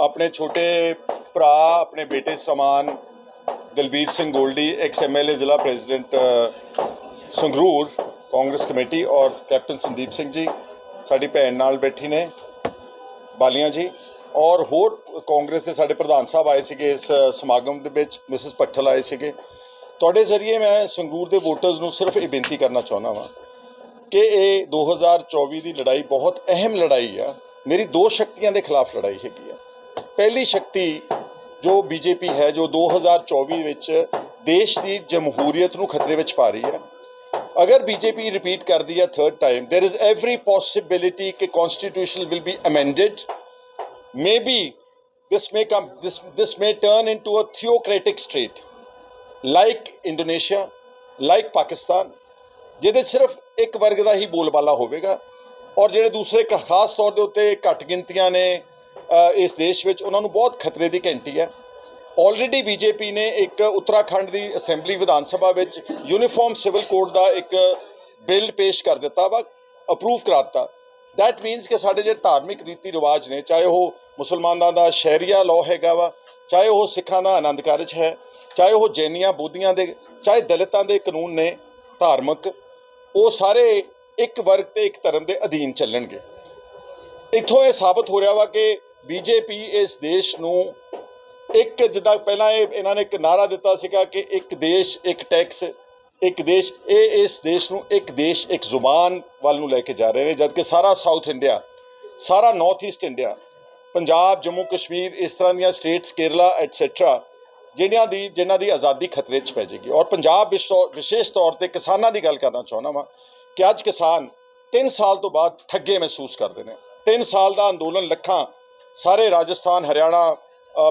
ਆਪਣੇ ਛੋਟੇ ਭਰਾ, ਆਪਣੇ ਬੇਟੇ ਸਮਾਨ, ਦਲਬੀਰ ਸਿੰਘ ਗੋਲਡੀ ਐਕਸ ਐਮਐਲਏ ਜ਼ਿਲ੍ਹਾ ਪ੍ਰੈਜ਼ੀਡੈਂਟ ਸੰਗਰੂਰ, ਕਾਂਗਰਸ ਕਮੇਟੀ ਔਰ ਕੈਪਟਨ ਸੰਦੀਪ ਸਿੰਘ ਜੀ, ਸਾਡੀ ਭੈਣ ਨਾਲ ਬੈਠੀ ਨੇ, ਬਾਲੀਆਂ ਜੀ, ਔਰ ਹੋਰ ਕਾਂਗਰਸ ਦੇ ਸਾਡੇ ਪ੍ਰਧਾਨ ਸਾਹਿਬ ਆਏ ਸੀਗੇ ਇਸ ਸਮਾਗਮ ਦੇ ਵਿੱਚ, ਮਿਸਿਸ ਪੱਠਲ ਆਏ ਸੀਗੇ। ਤੁਹਾਡੇ ਜ਼ਰੀਏ ਮੈਂ ਸੰਗਰੂਰ ਦੇ ਵੋਟਰਸ ਨੂੰ ਸਿਰਫ ਇਹ ਬੇਨਤੀ ਕਰਨਾ ਚਾਹੁੰਦਾ ਵਾਂ ਕਿ ਇਹ 2024 ਦੀ ਲੜਾਈ ਬਹੁਤ ਅਹਿਮ ਲੜਾਈ ਆ। ਮੇਰੀ ਦੋ ਸ਼ਕਤੀਆਂ ਦੇ ਖਿਲਾਫ ਲੜਾਈ ਹੈਗੀ ਆ। ਪਹਿਲੀ ਸ਼ਕਤੀ ਜੋ ਬੀਜੇਪੀ ਹੈ ਜੋ 2024 ਵਿੱਚ ਦੇਸ਼ ਦੀ ਜਮਹੂਰੀਅਤ ਨੂੰ ਖਤਰੇ ਵਿੱਚ ਪਾ ਰਹੀ ਹੈ ਅਗਰ ਬੀਜੇਪੀ ਰਿਪੀਟ ਕਰਦੀ ਹੈ third time there is every possibility ਕਿ constitution will be amended maybe this may come this this may turn into a theocratic state like indonesia like pakistan ਜਿਹਦੇ ਸਿਰਫ ਇੱਕ ਵਰਗ ਦਾ ਹੀ ਬੋਲਬਾਲਾ ਹੋਵੇਗਾ ਔਰ ਜਿਹੜੇ ਦੂਸਰੇ ਖਾਸ ਤੌਰ ਦੇ ਉੱਤੇ ਘੱਟ ਗਿਣਤੀਆਂ ਨੇ ਇਸ ਦੇਸ਼ ਵਿੱਚ ਉਹਨਾਂ ਨੂੰ ਬਹੁਤ ਖਤਰੇ ਦੀ ਘੰਟੀ ਹੈ। ਆਲਰੇਡੀ ਬੀਜੇਪੀ ਨੇ ਇੱਕ ਉੱਤਰਾਖੰਡ ਦੀ ਅਸੈਂਬਲੀ ਵਿਧਾਨ ਸਭਾ ਵਿੱਚ ਯੂਨੀਫਾਰਮ ਸਿਵਲ ਕੋਡ ਦਾ ਇੱਕ ਬਿੱਲ ਪੇਸ਼ ਕਰ ਦਿੱਤਾ ਵਾ ਅਪਰੂਵ ਕਰਾ ਦਿੱਤਾ। ਦੈਟ ਮੀਨਸ ਕਿ ਸਾਡੇ ਜਿਹੜੇ ਧਾਰਮਿਕ ਰੀਤੀ ਰਿਵਾਜ ਨੇ, ਚਾਹੇ ਉਹ ਮੁਸਲਮਾਨਾਂ ਦਾ ਸ਼ਹਿਰੀਆ ਲਾਅ ਹੈਗਾ ਵਾ, ਚਾਹੇ ਉਹ ਸਿੱਖਾਂ ਦਾ ਆਨੰਦ ਕਾਰਜ ਹੈ, ਚਾਹੇ ਉਹ ਜੈਨੀਆਂ ਬੋਧੀਆਂ ਦੇ, ਚਾਹੇ ਦਲਿਤਾਂ ਦੇ ਕਾਨੂੰਨ ਨੇ ਧਾਰਮਿਕ, ਉਹ ਸਾਰੇ ਇੱਕ ਵਰਗ ਤੇ ਇੱਕ ਧਰਮ ਦੇ ਅਧੀਨ ਚੱਲਣਗੇ। ਇੱਥੋਂ ਇਹ ਸਾਬਤ ਹੋ ਰਿਹਾ ਵਾ ਕਿ ਬੀਜੇਪੀ ਇਸ ਦੇਸ਼ ਨੂੰ ਇੱਕ ਜਿੱਦਾਂ ਪਹਿਲਾਂ ਇਹ ਇਹਨਾਂ ਨੇ ਇੱਕ ਨਾਰਾ ਦਿੱਤਾ ਸੀਗਾ ਕਿ ਇੱਕ ਦੇਸ਼, ਇੱਕ ਟੈਕਸ, ਇੱਕ ਦੇਸ਼, ਇਹ ਇਸ ਦੇਸ਼ ਨੂੰ ਇੱਕ ਦੇਸ਼, ਇੱਕ ਜ਼ੁਬਾਨ ਵੱਲ ਨੂੰ ਲੈ ਕੇ ਜਾ ਰਹੇ ਨੇ, ਜਦਕਿ ਸਾਰਾ ਸਾਊਥ ਇੰਡੀਆ ਸਾਰਾ North East India Punjab, Jammu, Kashmir, ਇਸ ਤਰ੍ਹਾਂ ਦੀਆਂ ਸਟੇਟਸ ਕੇਰਲਾ ਐਟਸੈਟਰਾ ਜਿਹੜੀਆਂ ਦੀ, ਜਿਨ੍ਹਾਂ ਦੀ ਆਜ਼ਾਦੀ ਖਤਰੇ 'ਚ ਪੈ ਜਾਏਗੀ। ਔਰ ਪੰਜਾਬ ਵਿਸ਼ੋ- ਵਿਸ਼ੇਸ਼ ਤੌਰ ਤੇ ਕਿਸਾਨਾਂ ਦੀ ਗੱਲ ਕਰਨਾ ਚਾਹੁੰਦਾ ਵਾਂ ਕਿ ਅੱਜ ਕਿਸਾਨ 3 ਸਾਲ ਤੋਂ ਬਾਅਦ ਠੱਗੇ ਮਹਿਸੂਸ ਕਰਦੇ ਨੇ। 3 ਸਾਲ ਦਾ ਅੰਦੋਲਨ ਲੱਖਾਂ ਸਾਰੇ ਰਾਜਸਥਾਨ, ਹਰਿਆਣਾ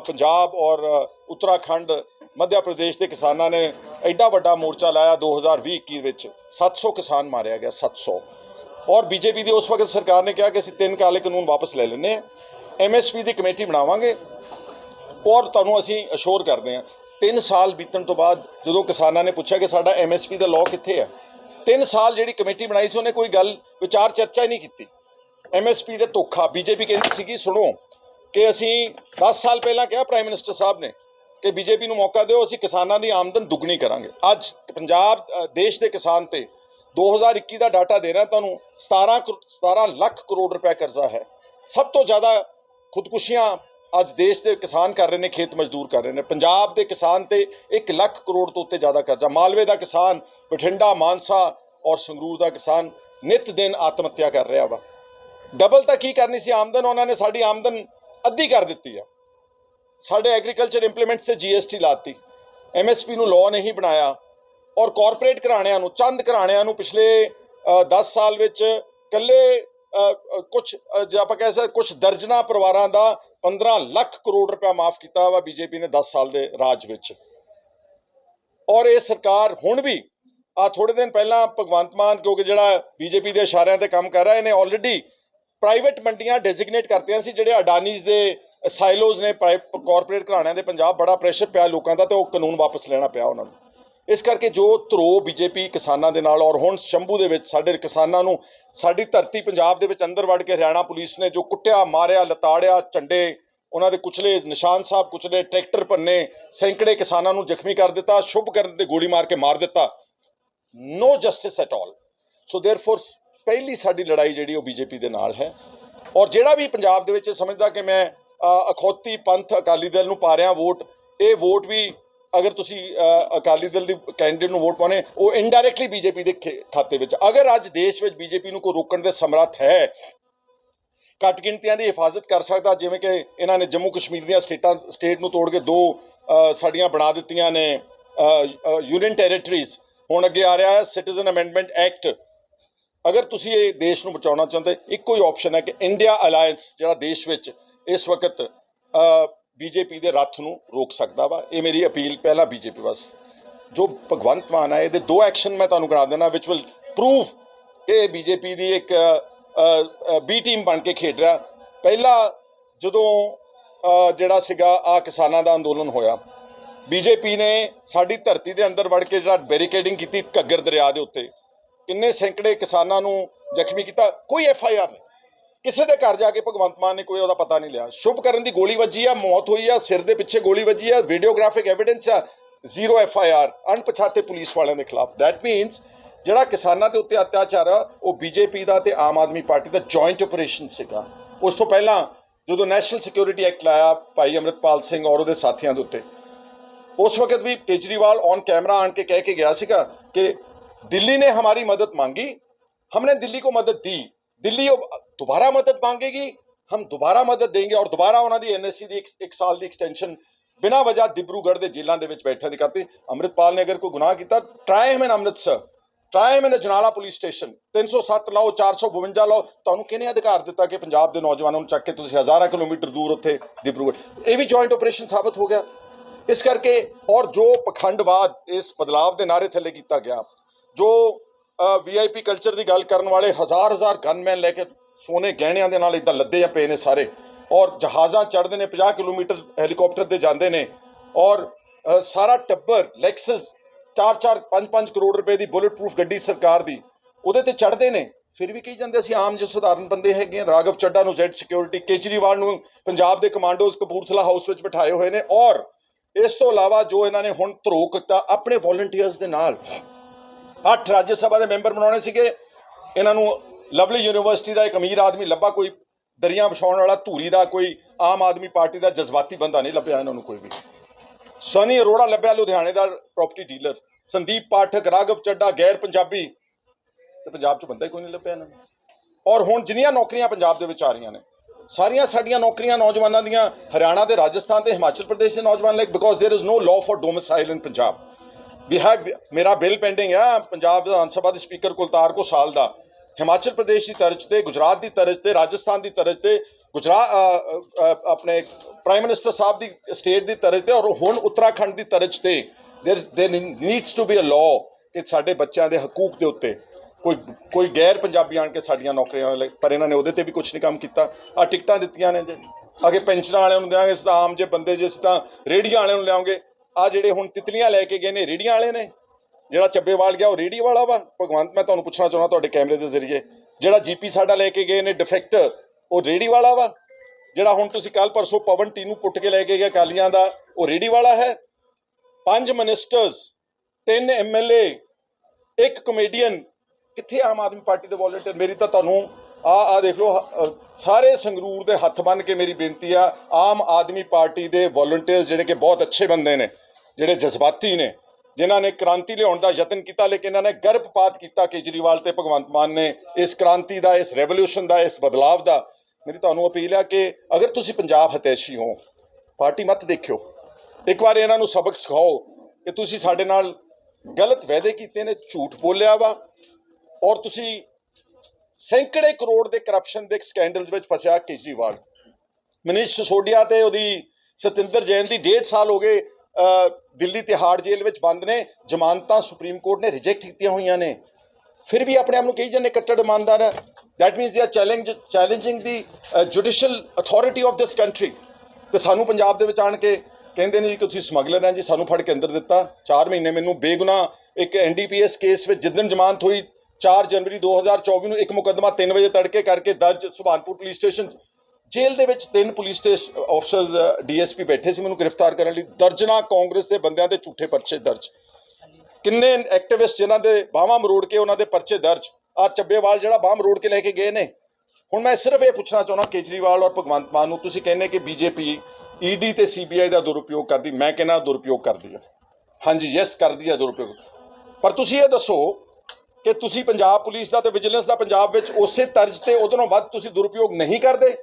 ਪੰਜਾਬ ਔਰ ਉੱਤਰਾਖੰਡ, ਮੱਧ ਪ੍ਰਦੇਸ਼ ਦੇ ਕਿਸਾਨਾਂ ਨੇ ਐਡਾ ਵੱਡਾ ਮੋਰਚਾ ਲਾਇਆ 2020-21 ਵਿੱਚ। 700 ਕਿਸਾਨ ਮਾਰਿਆ ਗਿਆ 700 ਔਰ ਬੀਜੇਪੀ ਦੀ ਉਸ ਵਕਤ ਸਰਕਾਰ ਨੇ ਕਿਹਾ ਕਿ ਅਸੀਂ ਤਿੰਨ ਕਾਲੇ ਕਾਨੂੰਨ ਵਾਪਸ ਲੈ ਲੈਂਦੇ ਹਾਂ ਐਮਐਸਪੀ ਦੀ ਕਮੇਟੀ ਬਣਾਵਾਂਗੇ। ਔਰ ਤੁਹਾਨੂੰ ਅਸੀਂ ਅਸ਼ੋਰ ਕਰਦੇ ਹਾਂ 3 ਸਾਲ ਬੀਤਣ ਤੋਂ ਬਾਅਦ ਜਦੋਂ ਕਿਸਾਨਾਂ ਨੇ ਪੁੱਛਿਆ ਕਿ ਸਾਡਾ ਐਮਐਸਪੀ ਦਾ ਲਾਅ ਕਿੱਥੇ ਆ 3 ਸਾਲ ਜਿਹੜੀ ਕਮੇਟੀ ਬਣਾਈ ਸੀ, ਉਹਨੇ ਕੋਈ ਗੱਲ, ਵਿਚਾਰ ਚਰਚਾ ਹੀ ਨਹੀਂ ਕੀਤੀ। ਐਮਐਸਪੀ ਦੇ ਧੋਖਾ, ਬੀਜੇਪੀ ਕਹਿੰਦੀ ਸੀਗੀ, ਸੁਣੋ ਕਿ ਅਸੀਂ 10 ਸਾਲ ਪਹਿਲਾਂ ਕਿਹਾ ਪ੍ਰਾਈਮ ਮਿਨਿਸਟਰ ਸਾਹਿਬ ਨੇ ਕਿ ਬੀਜੇਪੀ ਨੂੰ ਮੌਕਾ ਦਿਓ, ਅਸੀਂ ਕਿਸਾਨਾਂ ਦੀ ਆਮਦਨ ਦੁੱਗਣੀ ਕਰਾਂਗੇ। ਅੱਜ ਪੰਜਾਬ ਦੇਸ਼ ਦੇ ਕਿਸਾਨ ਤੇ 2021 ਦਾ ਡਾਟਾ ਦੇ ਰਿਹਾ ਤੁਹਾਨੂੰ 17 ਕਰੋ- 17 ਲੱਖ ਕਰੋੜ ਰੁਪਏ ਕਰਜ਼ਾ ਹੈ। ਸਭ ਤੋਂ ਜ਼ਿਆਦਾ ਖੁਦਕੁਸ਼ੀਆਂ ਅੱਜ ਦੇਸ਼ ਦੇ ਕਿਸਾਨ ਕਰ ਰਹੇ ਨੇ, ਖੇਤ ਮਜ਼ਦੂਰ ਕਰ ਰਹੇ ਨੇ। ਪੰਜਾਬ ਦੇ ਕਿਸਾਨ ਤੇ 1 ਲੱਖ ਕਰੋੜ ਤੋਂ ਉੱਤੇ ਜ਼ਿਆਦਾ ਕਰਜ਼ਾ। ਮਾਲਵੇ ਦਾ ਕਿਸਾਨ, ਬਠਿੰਡਾ, ਮਾਨਸਾ ਔਰ ਸੰਗਰੂਰ ਦਾ ਕਿਸਾਨ ਨਿਤ ਦਿਨ ਆਤਮ ਹੱਤਿਆ ਕਰ ਰਿਹਾ ਵਾ। ਡਬਲ ਤਾਂ ਕੀ ਕਰਨੀ ਸੀ? ਆਮਦਨ, ਉਹਨਾਂ ਨੇ ਸਾਡੀ ਆਮਦਨ ਅੱਧੀ ਕਰ ਦਿੱਤੀ ਆ। ਸਾਡੇ ਐਗਰੀਕਲਚਰ ਇੰਪਲੀਮੈਂਟਸ ਤੇ ਜੀਐਸਟੀ ਲਾਤੀ। ਐਮਐਸਪੀ ਨੂੰ ਲਾਅ ਨਹੀਂ ਬਣਾਇਆ ਔਰ ਕਾਰਪੋਰੇਟ ਘਰਾਣਿਆਂ ਨੂੰ, ਚੰਦ ਘਰਾਣਿਆਂ ਨੂੰ ਪਿਛਲੇ 10 ਸਾਲ ਵਿੱਚ ਕੱਲੇ ਕੁਝ ਜੇ ਆਪਾਂ ਕਹਿ ਸਕਦੇ ਕੁਝ ਦਰਜਨਾ ਪਰਿਵਾਰਾਂ ਦਾ 15 ਲੱਖ ਕਰੋੜ ਰੁਪਇਆ ਮਾਫ ਕੀਤਾ ਵਾ ਬੀਜੇਪੀ ਨੇ 10 ਸਾਲ ਦੇ ਰਾਜ ਵਿੱਚ। ਔਰ ਇਹ ਸਰਕਾਰ ਹੁਣ ਵੀ ਆ ਥੋੜੇ ਦਿਨ ਪਹਿਲਾਂ ਭਗਵੰਤ ਮਾਨ ਕਿਉਂਕਿ ਜਿਹੜਾ ਬੀਜੇਪੀ ਦੇ ਇਸ਼ਾਰਿਆਂ ਤੇ ਕੰਮ ਕਰ ਰਿਹਾ ਇਹਨੇ ਆਲਰੇਡੀ ਪ੍ਰਾਈਵੇਟ ਮੰਡੀਆਂ ਡੈਜ਼ਿਗਨੇਟ ਕਰਤੀਆਂ ਸੀ ਜਿਹੜੇ ਅਡਾਨੀਜ਼ ਦੇ ਸਾਈਲੋਜ਼ ਨੇ ਕਾਰਪੋਰੇਟ ਘਰਾਣਿਆਂ ਦੇ ਪੰਜਾਬ ਬੜਾ ਪ੍ਰੈਸ਼ਰ ਪਿਆ ਲੋਕਾਂ ਦਾ ਤੇ ਉਹ ਕਾਨੂੰਨ ਵਾਪਸ ਲੈਣਾ ਪਿਆ ਉਹਨਾਂ ਨੂੰ ਇਸ ਕਰਕੇ ਜੋ ਧਰੋ ਬੀਜੇਪੀ ਕਿਸਾਨਾਂ ਦੇ ਨਾਲ ਔਰ ਹੁਣ ਸ਼ੰਭੂ ਦੇ ਵਿੱਚ ਸਾਡੇ ਕਿਸਾਨਾਂ ਨੂੰ ਸਾਡੀ ਧਰਤੀ ਪੰਜਾਬ ਦੇ ਵਿੱਚ ਅੰਦਰ ਵੜ ਕੇ ਹਰਿਆਣਾ ਪੁਲਿਸ ਨੇ ਜੋ ਕੁੱਟਿਆ ਮਾਰਿਆ ਲਤਾੜਿਆ ਝੰਡੇ ਉਹਨਾਂ ਦੇ ਕੁਚਲੇ ਨਿਸ਼ਾਨ ਸਾਹਿਬ ਕੁਚਲੇ ਟਰੈਕਟਰ ਭੰਨੇ ਸੈਂਕੜੇ ਕਿਸਾਨਾਂ ਨੂੰ ਜ਼ਖਮੀ ਕਰ ਦਿੱਤਾ ਸ਼ੁਭ ਕਰਨ ਤੇ ਗੋਲੀ ਮਾਰ ਕੇ ਮਾਰ ਦਿੱਤਾ no justice at all so therefore ਪਹਿਲੀ ਸਾਡੀ ਲੜਾਈ ਜਿਹੜੀ ਉਹ ਬੀਜੇਪੀ ਦੇ ਨਾਲ ਹੈ। ਔਰ ਜਿਹੜਾ ਵੀ ਪੰਜਾਬ ਦੇ ਵਿੱਚ ਇਹ ਸਮਝਦਾ ਕਿ ਮੈਂ ਅਖੌਤੀ ਪੰਥ ਅਕਾਲੀ ਦਲ ਨੂੰ ਪਾ ਰਿਹਾ ਵੋਟ, ਇਹ ਵੋਟ ਵੀ ਅਗਰ ਤੁਸੀਂ ਅਕਾਲੀ ਦਲ ਦੀ ਕੈਂਡੀਡੇਟ ਨੂੰ ਵੋਟ ਪਾਉਣੇ ਉਹ ਇਨਡਾਇਰੈਕਟਲੀ ਬੀਜੇਪੀ ਦੇ ਖੇ- ਖਾਤੇ ਵਿੱਚ। ਅਗਰ ਅੱਜ ਦੇਸ਼ ਵਿੱਚ ਬੀਜੇਪੀ ਨੂੰ ਕੋਈ ਰੋਕਣ ਦੇ ਸਮਰੱਥ ਹੈ, ਘੱਟ ਗਿਣਤੀਆਂ ਦੀ ਹਿਫਾਜ਼ਤ ਕਰ ਸਕਦਾ, ਜਿਵੇਂ ਕਿ ਇਹਨਾਂ ਨੇ ਜੰਮੂ ਕਸ਼ਮੀਰ ਦੀਆਂ ਸਟੇਟਾਂ, ਸਟੇਟ ਨੂੰ ਤੋੜ ਕੇ ਦੋ ਸਾਡੀਆਂ ਬਣਾ ਦਿੱਤੀਆਂ ਨੇ ਯੂਨੀਅਨ ਟੈਰੀਟਰੀਜ਼ ਹੁਣ ਅੱਗੇ ਆ ਰਿਹਾ ਹੈ ਸਿਟੀਜ਼ਨ ਅਮੈਂਡਮੈਂਟ ਐਕਟ ਅਗਰ ਤੁਸੀਂ ਇਹ ਦੇਸ਼ ਨੂੰ ਬਚਾਉਣਾ ਚਾਹੁੰਦੇ, ਇੱਕੋ ਹੀ ਆਪਸ਼ਨ ਹੈ ਕਿ ਇੰਡੀਆ ਅਲਾਈਅੰਸ ਜਿਹੜਾ ਦੇਸ਼ ਵਿੱਚ ਇਸ ਵਕਤ ਬੀਜੇਪੀ ਦੇ ਰੱਥ ਨੂੰ ਰੋਕ ਸਕਦਾ ਵਾ, ਇਹ ਮੇਰੀ ਅਪੀਲ ਪਹਿਲਾ ਬੀਜੇਪੀ ਬਸ ਜੋ ਭਗਵੰਤ ਮਾਨ ਹੈ ਇਹਦੇ ਦੋ ਐਕਸ਼ਨ ਮੈਂ ਤੁਹਾਨੂੰ ਕਰਾ ਦੇਣਾ ਵਿਚ ਵਿਲ ਪ੍ਰੂਵ ਕਿ ਬੀਜੇਪੀ ਦੀ ਇੱਕ ਬੀ ਟੀਮ ਬਣ ਕੇ ਖੇਡ ਰਿਹਾ। ਪਹਿਲਾ ਜਦੋਂ ਜਿਹੜਾ ਸੀਗਾ, ਆ ਕਿਸਾਨਾਂ ਦਾ ਅੰਦੋਲਨ ਹੋਇਆ ਬੀਜੇਪੀ ਨੇ ਸਾਡੀ ਧਰਤੀ ਦੇ ਅੰਦਰ ਵੜ ਕੇ ਜਿਹੜਾ ਬੈਰੀਕੇਡਿੰਗ ਕੀਤੀ ਘੱਗਰ ਦਰਿਆ ਦੇ ਉੱਤੇ। ਕਿੰਨੇ ਸੈਂਕੜੇ ਕਿਸਾਨਾਂ ਨੂੰ ਜ਼ਖਮੀ ਕੀਤਾ? ਕੋਈ ਐਫ ਆਈ ਆਰ ਨਹੀਂ। ਕਿਸੇ ਦੇ ਘਰ ਜਾ ਕੇ ਭਗਵੰਤ ਮਾਨ ਨੇ ਕੋਈ ਉਹਦਾ ਪਤਾ ਨਹੀਂ ਲਿਆ। ਸ਼ੁਭ ਕਰਨ ਦੀ ਗੋਲੀ ਵੱਜੀ ਆ, ਮੌਤ ਹੋਈ ਆ, ਸਿਰ ਦੇ ਪਿੱਛੇ ਗੋਲੀ ਵੱਜੀ ਆ, ਵੀਡੀਓਗ੍ਰਾਫਿਕ ਐਵੀਡੈਂਸ ਆ, ਜ਼ੀਰੋ ਐਫ ਆਈ ਆਰ, ਅਣਪਛਾਤੇ ਪੁਲਿਸ ਵਾਲਿਆਂ ਦੇ ਖਿਲਾਫ। ਦੈਟ ਮੀਨਸ ਜਿਹੜਾ ਕਿਸਾਨਾਂ ਦੇ ਉੱਤੇ ਅਤਿਆਚਾਰ ਆ, ਉਹ ਬੀਜੇਪੀ ਦਾ ਤੇ ਆਮ ਆਦਮੀ ਪਾਰਟੀ ਦਾ ਜੁਆਇੰਟ ਆਪਰੇਸ਼ਨ ਸੀਗਾ। ਉਸ ਤੋਂ ਪਹਿਲਾਂ ਜਦੋਂ ਨੈਸ਼ਨਲ ਸਿਕਿਉਰਿਟੀ ਐਕਟ ਲਾਇਆ ਭਾਈ ਅਮਰਿਤਪਾਲ ਸਿੰਘ ਔਰ ਉਹਦੇ ਸਾਥੀਆਂ ਦੇ ਉੱਤੇ, ਉਸ ਵਕਤ ਵੀ ਕੇਜਰੀਵਾਲ ਔਨ ਕੈਮਰਾ ਆਣ ਕੇ ਕਹਿ ਕੇ ਗਿਆ ਸੀਗਾ ਕਿ दिल्ली ने हमारी मदद मांगी हमने दिल्ली को मदद दी दिल्ली अब दोबारा मदद मांगेगी हम दोबारा मदद देंगे और दोबारा ਉਹਨਾਂ ਦੀ ਐਨਐਸਸੀ ਦੀ ਇੱਕ- ਇੱਕ ਸਾਲ ਦੀ ਐਕਸਟੈਂਸ਼ਨ ਬਿਨਾਂ ਵਜ੍ਹਾ ਦਿਬਰੂਗੜ੍ਹ ਦੇ ਜੇਲ੍ਹਾਂ ਦੇ ਵਿੱਚ ਬੈਠਿਆਂ ਦੀ ਕਰਤੀ ਅੰਮ੍ਰਿਤਪਾਲ ਨੇ ਅਗਰ ਕੋਈ ਗੁਨਾਹ ਕੀਤਾ try him in Amritsar try him in Janala police station 307 ਲਾਓ 452 ਲਾਓ ਤੁਹਾਨੂੰ ਕਿਹਨੇ ਅਧਿਕਾਰ ਦਿੱਤਾ ਕਿ ਪੰਜਾਬ ਦੇ ਨੌਜਵਾਨਾਂ ਨੂੰ ਚੱਕ ਕੇ ਤੁਸੀਂ ਹਜ਼ਾਰਾਂ ਕਿਲੋਮੀਟਰ ਦੂਰ ਉੱਥੇ ਦਿਬਰੂਗੜ੍ਹ ਇਹ ਵੀ ਜੁਆਇੰਟ ਆਪਰੇਸ਼ਨ ਸਾਬਤ ਹੋ ਗਿਆ ਇਸ ਕਰਕੇ ਔਰ ਜੋ ਪਖੰਡਵਾਦ ਇਸ ਬਦਲਾਵ ਦੇ ਨਾਰੇ ਥੱਲੇ ਕੀਤਾ ਗਿਆ ਜੋ ਵੀਆਈਪੀ ਕਲਚਰ ਦੀ ਗੱਲ ਕਰਨ ਵਾਲੇ ਹਜ਼ਾਰ ਹਜ਼ਾਰ ਗਨਮੈਨ ਲੈ ਕੇ ਸੋਨੇ ਗਹਿਣਿਆਂ ਦੇ ਨਾਲ ਇਦਾਂ ਲੱਦੇ ਆ ਪਏ ਨੇ ਸਾਰੇ। ਔਰ ਜਹਾਜ਼ਾਂ ਚੜ੍ਹਦੇ ਨੇ 50 ਕਿਲੋਮੀਟਰ ਹੈਲੀਕਾਪਟਰ ਤੇ ਜਾਂਦੇ ਨੇ। ਔਰ ਸਾਰਾ ਟੱਬਰ ਲੈਕਸਸ 4-4 5-5 ਕਰੋੜ ਰੁਪਏ ਦੀ ਬੁਲਟ ਪ੍ਰੂਫ ਗੱਡੀ ਸਰਕਾਰ ਦੀ, ਉਹਦੇ ਤੇ ਚੜ੍ਹਦੇ ਨੇ। ਫਿਰ ਵੀ ਕਹੀ ਜਾਂਦੇ ਅਸੀਂ ਆਮ ਜੋ ਸਧਾਰਨ ਬੰਦੇ ਹੈਗੇ ਹਾਂ ਰਾਘਵ ਚੱਡਾ ਨੂੰ ਜ਼ੈਡ ਸਿਕਿਉਰਿਟੀ ਕੇਜਰੀਵਾਲ ਨੂੰ ਪੰਜਾਬ ਦੇ ਕਮਾਂਡੋਜ਼ ਕਪੂਰਥਲਾ ਹਾਊਸ ਵਿੱਚ ਬਿਠਾਏ ਹੋਏ ਨੇ। ਔਰ ਇਸ ਤੋਂ ਇਲਾਵਾ ਜੋ ਇਹਨਾਂ ਨੇ ਹੁਣ ਧਰੋ ਕੀਤਾ, ਆਪਣੇ ਵੋਲੰਟੀਅਰਸ ਦੇ ਨਾਲ ਅੱਠ ਰਾਜ ਸਭਾ ਦੇ ਮੈਂਬਰ ਬਣਾਉਣੇ ਸੀਗੇ। ਇਹਨਾਂ ਨੂੰ ਲਵਲੀ ਯੂਨੀਵਰਸਿਟੀ ਦਾ ਇੱਕ ਅਮੀਰ ਆਦਮੀ ਲੱਭਾ, ਕੋਈ ਦਰਿਆ ਵਿਛਾਉਣ ਵਾਲਾ, ਧੂਰੀ ਦਾ, ਕੋਈ ਆਮ ਆਦਮੀ ਪਾਰਟੀ ਦਾ ਜਜ਼ਬਾਤੀ ਬੰਦਾ ਨਹੀਂ ਲੱਭਿਆ ਇਹਨਾਂ ਨੂੰ ਕੋਈ ਵੀ। ਸਨੀ ਅਰੋੜਾ ਲੱਭਿਆ, ਲੁਧਿਆਣੇ ਦਾ ਪ੍ਰਾਪਰਟੀ ਡੀਲਰ ਸੰਦੀਪ ਪਾਠਕ ਰਾਗਵ ਚੱਡਾ, ਗੈਰ ਪੰਜਾਬੀ। ਤੇ ਪੰਜਾਬ 'ਚ ਬੰਦਾ ਹੀ ਕੋਈ ਨਹੀਂ ਲੱਭਿਆ ਇਹਨਾਂ ਨੂੰ। ਔਰ ਹੁਣ ਜਿੰਨੀਆਂ ਨੌਕਰੀਆਂ ਪੰਜਾਬ ਦੇ ਵਿੱਚ ਆ ਰਹੀਆਂ ਨੇ, ਸਾਰੀਆਂ ਸਾਡੀਆਂ ਨੌਕਰੀਆਂ ਨੌਜਵਾਨਾਂ ਦੀਆਂ ਹਰਿਆਣਾ ਤੇ ਰਾਜਸਥਾਨ ਤੇ ਹਿਮਾਚਲ ਪ੍ਰਦੇਸ਼ ਦੇ ਨੌਜਵਾਨ ਲਈ because there is no law for domicile in Punjab we have ਮੇਰਾ ਬਿੱਲ ਪੈਂਡਿੰਗ ਆ ਪੰਜਾਬ ਵਿਧਾਨ ਸਭਾ ਦੇ ਸਪੀਕਰ ਕੁਲਤਾਰ ਕੋ ਸਾਲ ਦਾ ਹਿਮਾਚਲ ਪ੍ਰਦੇਸ਼ ਦੀ ਤਰਜ਼ ਤੇ ਗੁਜਰਾਤ ਦੀ ਤਰਜ਼ ਤੇ ਰਾਜਸਥਾਨ ਦੀ ਤਰਜ਼ ਤੇ ਗੁਜਰਾਤ ਆਪਣੇ ਪ੍ਰਾਈਮ ਮਿਨਿਸਟਰ ਸਾਹਿਬ ਦੀ ਸਟੇਟ ਦੀ ਤਰਜ਼ ਤੇ ਔਰ ਹੁਣ ਉੱਤਰਾਖੰਡ ਦੀ ਤਰਜ਼ ਤੇ there there needs to be a law ਕਿ ਸਾਡੇ ਬੱਚਿਆਂ ਦੇ ਹਕੂਕ ਦੇ ਉੱਤੇ ਕੋਈ ਕੋਈ ਗੈਰ ਪੰਜਾਬੀ ਆਣ ਕੇ ਸਾਡੀਆਂ ਨੌਕਰੀਆਂ ਲੈ ਪਰ ਇਹਨਾਂ ਨੇ ਉਹਦੇ ਤੇ ਵੀ ਕੁਝ ਨਹੀਂ ਕੰਮ ਕੀਤਾ ਆ ਟਿਕਟਾਂ ਦਿੱਤੀਆਂ ਨੇ ਜੇ ਅਗੇ ਪੈਨਸ਼ਨਾਂ ਵਾਲਿਆਂ ਨੂੰ ਦਿਆਂਗੇ ਇਸ ਤਾਂ ਆਮ ਜੇ ਬੰਦੇ ਜਿਸ ਤਾਂ ਰੇੜੀਆਂ ਵਾਲਿਆਂ ਨੂੰ ਲਿਆਉਂਗੇ ਆ ਜਿਹੜੇ ਹੁਣ ਤਿਤਲੀਆਂ ਲੈ ਕੇ ਗਏ ਨੇ, ਰੇੜੀਆਂ ਵਾਲੇ ਨੇ, ਜਿਹੜਾ ਚੱਬੇਵਾਲ ਗਿਆ ਉਹ ਰੇੜੀ ਵਾਲਾ ਵਾ। ਭਗਵੰਤ, ਮੈਂ ਤੁਹਾਨੂੰ ਪੁੱਛਣਾ ਚਾਹੁੰਦਾ ਤੁਹਾਡੇ ਕੈਮਰੇ ਦੇ ਜ਼ਰੀਏ, ਜਿਹੜਾ ਜੀਪੀ ਸਾਡਾ ਲੈ ਕੇ ਗਏ ਨੇ ਡਿਫੈਕਟਰ ਉਹ ਰੇੜੀ ਵਾਲਾ ਵਾ। ਜਿਹੜਾ ਹੁਣ ਤੁਸੀਂ ਕੱਲ ਪਰਸੋਂ ਪਵਨ ਟੀ ਨੂੰ ਪੁੱਟ ਕੇ ਲੈ ਕੇ ਗਏ ਕਾਲੀਆਂ ਦਾ, ਉਹ ਰੇੜੀ ਵਾਲਾ ਹੈ। ਪੰਜ ਮਿਨਿਸਟਰਸ ਤਿੰਨ ਐਮਐਲਏ ਇੱਕ ਕਮੇਡੀਅਨ ਕਿੱਥੇ ਆਮ ਆਦਮੀ ਪਾਰਟੀ ਦੇ ਵੋਲੰਟੀਅਰ ਮੇਰੀ ਤਾਂ ਤੁਹਾਨੂੰ ਆ ਆ ਦੇਖ ਲਓ ਸਾਰੇ ਸੰਗਰੂਰ ਦੇ ਹੱਥ ਬੰਨ ਕੇ ਮੇਰੀ ਬੇਨਤੀ ਆ, ਆਮ ਆਦਮੀ ਪਾਰਟੀ ਦੇ ਵੋਲੰਟੀਅਰਸ ਜਿਹੜੇ ਕਿ ਬਹੁਤ ਅੱਛੇ ਬੰਦੇ ਨੇ। ਜਿਹੜੇ ਜਜ਼ਬਾਤੀ ਨੇ, ਜਿਨ੍ਹਾਂ ਨੇ ਕ੍ਰਾਂਤੀ ਲਿਆਉਣ ਦਾ ਯਤਨ ਕੀਤਾ, ਲੇਕਿਨ ਇਹਨਾਂ ਨੇ ਗਰਭਪਾਤ ਕੀਤਾ ਕੇਜਰੀਵਾਲ ਤੇ ਭਗਵੰਤ ਮਾਨ ਨੇ। ਇਸ ਕ੍ਰਾਂਤੀ ਦਾ, ਇਸ ਰੈਵੋਲੂਸ਼ਨ ਦਾ, ਇਸ ਬਦਲਾਵ ਦਾ ਮੇਰੀ ਤੁਹਾਨੂੰ ਅਪੀਲ ਆ ਕਿ ਅਗਰ ਤੁਸੀਂ ਪੰਜਾਬ ਹਤੈਸ਼ੀ ਹੋ, ਪਾਰਟੀ ਮਤ ਦੇਖਿਓ। ਇੱਕ ਵਾਰ ਇਹਨਾਂ ਨੂੰ ਸਬਕ ਸਿਖਾਓ ਕਿ ਤੁਸੀਂ ਸਾਡੇ ਨਾਲ ਗਲਤ ਵਾਅਦੇ ਕੀਤੇ ਨੇ, ਝੂਠ ਬੋਲਿਆ ਵਾ, ਔਰ ਤੁਸੀਂ ਸੈਂਕੜੇ ਕਰੋੜ ਦੇ ਕਰਪਸ਼ਨ ਦੇ ਸਕੈਂਡਲਸ ਵਿੱਚ ਫਸਿਆ ਕੇਜਰੀਵਾਲ। ਮਨੀਸ਼ ਸਿਸੋਡੀਆ ਤੇ ਉਹਦੀ ਸਤਿੰਦਰ ਜੈਨ ਦੀ 1.5 ਸਾਲ ਹੋ ਗਏ ਦਿੱਲੀ ਤਿਹਾੜ ਜੇਲ੍ਹ ਵਿੱਚ ਬੰਦ ਨੇ, ਜ਼ਮਾਨਤਾਂ ਸੁਪਰੀਮ ਕੋਰਟ ਨੇ ਰਿਜੈਕਟ ਕੀਤੀਆਂ ਹੋਈਆਂ ਨੇ। ਫਿਰ ਵੀ ਆਪਣੇ ਆਪ ਨੂੰ ਕਹੀ ਜਾਂਦੇ ਕੱਟੜ ਇਮਾਨਦਾਰ। ਹੈ that means they are challenge challenging the judicial authority of this country ਤੇ ਸਾਨੂੰ ਪੰਜਾਬ ਦੇ ਵਿੱਚ ਆਣ ਕੇ ਕਹਿੰਦੇ ਨੇ ਜੀ ਕਿ ਤੁਸੀਂ ਸਮਗਲਰ ਹੈ ਜੀ, ਸਾਨੂੰ ਫੜ ਕੇ ਅੰਦਰ ਦਿੱਤਾ। 4 ਮਹੀਨੇ ਮੈਨੂੰ ਬੇਗੁਨਾਹ ਇੱਕ ਐਨਡੀਪੀਐਸ ਕੇਸ ਵਿੱਚ ਜਿੱਦਣ ਜ਼ਮਾਨਤ ਹੋਈ 4 ਜਨਵਰੀ 2024 ਨੂੰ ਇੱਕ ਮੁਕੱਦਮਾ 3 ਵਜੇ ਤੜਕੇ ਕਰਕੇ ਦਰਜ ਸੁਭਾਨਪੁਰ ਪੁਲਿਸ ਸਟੇਸ਼ਨ ਜੇਲ੍ਹ ਦੇ ਵਿੱਚ ਤਿੰਨ ਪੁਲਿਸ ਸਟੇਸ਼ਨ ਆਫਸਰਸ ਡੀਐਸਪੀ ਬੈਠੇ ਸੀ ਮੈਨੂੰ ਗ੍ਰਿਫਤਾਰ ਕਰਨ ਲਈ। ਦਰਜਨਾ ਕਾਂਗਰਸ ਦੇ ਬੰਦਿਆਂ ਦੇ ਝੂਠੇ ਪਰਚੇ ਦਰਜ। ਕਿੰਨੇ ਐਕਟਿਵਿਸਟ ਜਿਨ੍ਹਾਂ ਦੇ ਬਾਹਾਂ ਮਰੋੜ ਕੇ ਉਹਨਾਂ ਦੇ ਪਰਚੇ ਦਰਜ? ਆ ਚੱਬੇਵਾਲ ਜਿਹੜਾ ਬਾਹ ਮਰੋੜ ਕੇ ਲੈ ਕੇ ਗਏ ਨੇ। ਹੁਣ ਮੈਂ ਸਿਰਫ ਇਹ ਪੁੱਛਣਾ ਚਾਹੁੰਦਾ ਕੇਜਰੀਵਾਲ ਔਰ ਭਗਵੰਤ ਮਾਨ ਨੂੰ ਤੁਸੀਂ ਕਹਿੰਦੇ ਕਿ ਬੀਜੇਪੀ ਈਡੀ ਤੇ ਸੀਬੀਆਈ ਦਾ ਦੁਰਉਪਯੋਗ ਕਰਦੀ। ਮੈਂ ਕਹਿੰਦਾ ਦੁਰਉਪਯੋਗ ਕਰਦੀ ਹੈ ਹਾਂਜੀ, ਯੈਸ, ਕਰਦੀ ਹੈ ਦੁਰਉਪਯੋਗ। ਪਰ ਤੁਸੀਂ ਇਹ ਦੱਸੋ ਕਿ ਤੁਸੀਂ ਪੰਜਾਬ ਪੁਲਿਸ ਦਾ ਤੇ ਵਿਜੀਲੈਂਸ ਦਾ ਪੰਜਾਬ ਵਿੱਚ ਉਸੇ ਤਰਜ਼ ਤੇ ਉਧਰੋਂ ਵੱਧ ਤੁਸੀਂ ਦੁਰਉਪਯੋਗ ਨਹੀਂ ਕਰਦੇ?